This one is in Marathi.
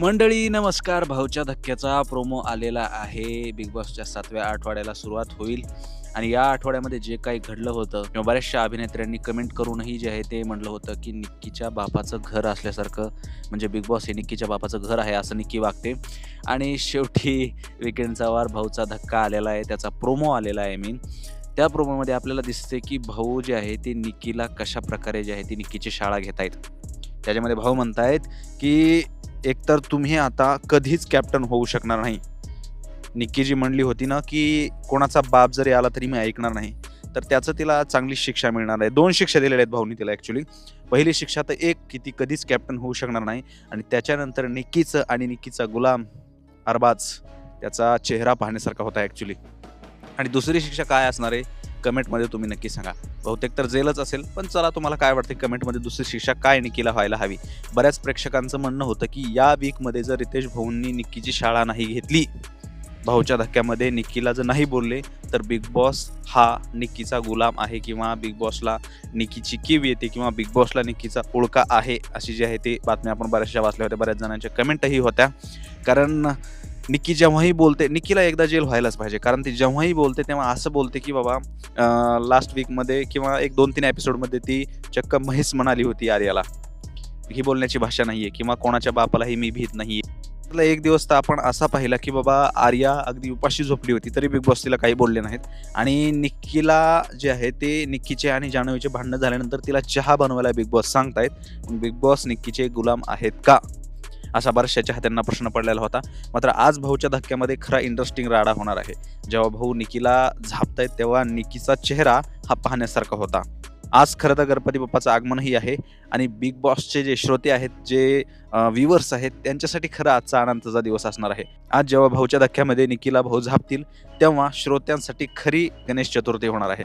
मंडळी नमस्कार. भाऊच्या धक्क्याचा प्रोमो आलेला आहे. बिग बॉसच्या सातव्या आठवड्याला सुरुवात होईल. आणि या आठवड्यामध्ये जे काही घडलं होतं किंवा बऱ्याचशा अभिनेत्र्यांनी कमेंट करूनही जे आहे ते म्हणलं होतं की निक्कीच्या बापाचं घर असल्यासारखं म्हणजे बिग बॉस हे निक्कीच्या बापाचं घर आहे असं निक्की वागते. आणि शेवटी विकेंडचा वार भाऊचा धक्का आलेला आहे. त्याचा प्रोमो आलेला आहे मीन त्या प्रोमोमध्ये आपल्याला दिसते की भाऊ जे आहे ते निक्कीला कशा प्रकारे जे आहे ती निक्कीची शाळा घेत आहेत त्याच्यामध्ये भाऊ म्हणतायत की एकतर तुम्ही आता कधीच कॅप्टन होऊ शकणार नाही. निक्की जी म्हणली होती ना की कोणाचा बाप जरी आला तरी मी ऐकणार नाही. तर त्याचं तिला चांगली शिक्षा मिळणार आहे. दोन शिक्षा दिलेल्या आहेत भाऊनी तिला ॲक्च्युली पहिली शिक्षा तर एक की ती कधीच कॅप्टन होऊ शकणार नाही. आणि त्याच्यानंतर निक्कीचं आणि निक्कीचा गुलाम अरबाज त्याचा चेहरा पाहण्यासारखा होता ॲक्च्युली आणि दुसरी शिक्षा काय असणार आहे? कमेंटमध्ये तुम्ही नक्की सांगा. बहुतेक तर जेलच असेल पण चला तुम्हाला काय वाटते कमेंटमध्ये दुसरी शिक्षा काय निक्कीला व्हायला हवी? बऱ्याच प्रेक्षकांचं म्हणणं होतं की या वीकमध्ये जर रितेश भाऊंनी निक्कीची शाळा नाही घेतली भाऊच्या धक्क्यामध्ये निक्कीला जर नाही बोलले तर बिग बॉस हा निक्कीचा गुलाम आहे किंवा बिग बॉसला निक्कीची कीव येते किंवा बिग बॉसला निक्कीचा ओळखा आहे अशी जी आहे ती बातम्या आपण बऱ्याचशा वाचल्या होत्या. बऱ्याच जणांच्या कमेंटही होत्या. कारण निक्की जेव्हाही बोलते निक्कीला एकदा जेल व्हायलाच पाहिजे. कारण ती जेव्हाही बोलते तेव्हा असं बोलते की बाबा लास्ट वीकमध्ये किंवा एक दोन तीन एपिसोडमध्ये ती चक्क महेश म्हणाली होती आर्याला. ही बोलण्याची भाषा नाहीये किंवा कोणाच्या बापालाही मी भीत नाही त्यातला एक दिवस तर आपण असा पाहिला की बाबा आर्या अगदी उपाशी झोपली होती तरी बिग बॉस तिला काही बोलले नाहीत. आणि निक्कीला जे आहे ते निक्कीचे आणि जान्हवीचे भांडणं झाल्यानंतर तिला चहा बनवायला बिग बॉस सांगतायत. बिग बॉस निक्कीचे गुलाम आहेत का? असा बऱ्याचशा हात्यांना प्रश्न पडलेला होता. मात्र आज भाऊच्या धक्क्यामध्ये खरा इंटरेस्टिंग राडा होणार आहे. जेव्हा भाऊ निकीला झापतायत तेव्हा निकीचा चेहरा हा पाहण्यासारखा होता. आज खरं तर गणपती बाप्पाचं आगमनही आहे आणि बिग बॉसचे जे श्रोते आहेत जे व्ह्युअर्स आहेत त्यांच्यासाठी खरा आजचा आनंदाचा दिवस असणार आहे. आज जेव्हा भाऊच्या धक्क्यामध्ये निकीला भाऊ झापतील तेव्हा श्रोत्यांसाठी खरी गणेश चतुर्थी होणार आहे.